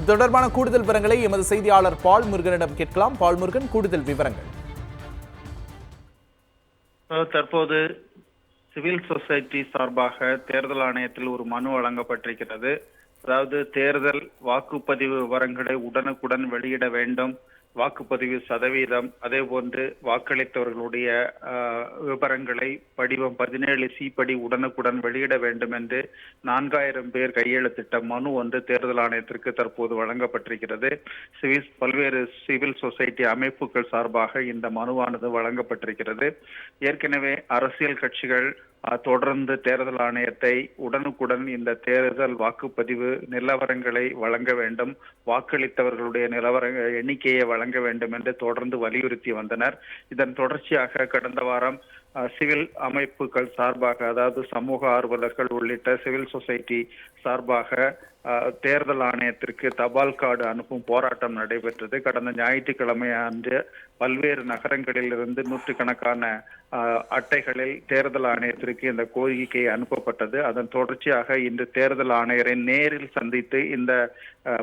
இது தொடர்பான கூடுதல் விவரங்களை எமது செய்தியாளர் பால் முருகனிடம் கேட்கலாம். பால் முருகன் கூடுதல் விவரங்கள். தற்போது சிவில் சொசைட்டி சார்பாக தேர்தல் ஆணையத்தில் ஒரு மனு வழங்கப்பட்டிருக்கிறது. அதாவது தேர்தல் வாக்குப்பதிவு விவரங்களை உடனுக்குடன் வெளியிட வேண்டும். வாக்குப்பதிவு சதவீதம் அதே போன்று வாக்களித்தவர்களுடைய விவரங்களை படிவம் பதினேழு சி படி உடனுக்குடன் வெளியிட வேண்டும் என்று நான்காயிரம் பேர் கையெழுத்திட்ட மனு ஒன்று தேர்தல் ஆணையத்திற்கு தற்போது வழங்கப்பட்டிருக்கிறது. சிவில் பல்வேறு சிவில் சொசைட்டி அமைப்புகள் சார்பாக இந்த மனுவானது வழங்கப்பட்டிருக்கிறது. ஏற்கனவே அரசியல் கட்சிகள் தொடர்ந்து தேர்தல் ஆணையத்தை உடனுக்குடன் இந்த தேர்தல் வாக்குப்பதிவு நிலவரங்களை வழங்க வேண்டும். வாக்களித்தவர்களுடைய நிலவர எண்ணிக்கையை வழங்க வேண்டும் என்று தொடர்ந்து வலியுறுத்தி வந்தனர். இதன் தொடர்ச்சியாக கடந்த வாரம் சிவில் அமைப்புகள் சார்பாக அதாவது சமூக ஆர்வலர்கள் உள்ளிட்ட சிவில் சொசைட்டி சார்பாக தேர்தல் ஆணையத்திற்கு தபால் கார்டு அனுப்பும் போராட்டம் நடைபெற்றது. கடந்த ஞாயிற்றுக்கிழமை அன்று பல்வேறு நகரங்களில் இருந்து நூற்றுக்கணக்கான அட்டைகளில் தேர்தல் ஆணையத்திற்கு இந்த கோரிக்கை அனுப்பப்பட்டது. அதன் தொடர்ச்சியாக இன்று தேர்தல் ஆணையரை நேரில் சந்தித்து இந்த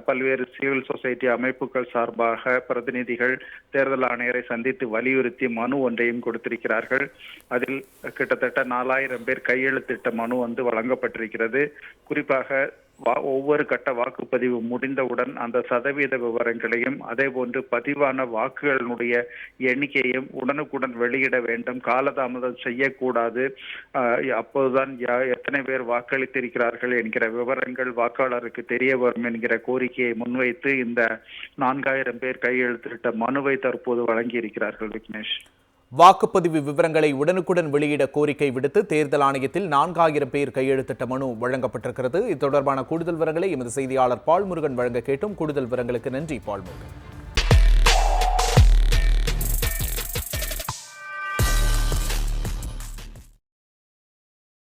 பல்வேறு சிவில் சொசைட்டி அமைப்புகள் சார்பாக பிரதிநிதிகள் தேர்தல் ஆணையரை சந்தித்து வலியுறுத்தி மனு ஒன்றையும் கொடுத்திருக்கிறார்கள். அதில் கிட்டத்தட்ட நாலாயிரம் பேர் கையெழுத்திட்ட மனு வந்து வழங்கப்பட்டிருக்கிறது. குறிப்பாக வா- ஒவ்வொரு கட்ட வாக்குப்பதிவு முடிந்தவுடன் அந்த சதவீத விவரங்களையும் அதே போன்று பதிவான வாக்குகளினுடைய எண்ணிக்கையும் உடனுக்குடன் வெளியிட வேண்டும். காலதாமதம் செய்யக்கூடாது. அப்போதுதான் எத்தனை பேர் வாக்களித்திருக்கிறார்கள் என்கிற விவரங்கள் வாக்காளருக்கு தெரிய வரும் என்கிற கோரிக்கையை முன்வைத்து இந்த நான்காயிரம் பேர் கையெழுத்திட்ட மனுவை தற்போது வழங்கியிருக்கிறார்கள் விக்னேஷ். வாக்குப்பதிவு விவரங்களை உடனுக்குடன் வெளியிட கோரிக்கை விடுத்து தேர்தல் ஆணையத்தில் நான்காயிரம் பேர் கையெழுத்திட்ட மனு வழங்கப்பட்டிருக்கிறது. இது தொடர்பான கூடுதல் விவரங்களை எமது செய்தியாளர் பால் முருகன் வழங்க கேட்டும். கூடுதல் விவரங்களுக்கு நன்றி பால்முருகன்.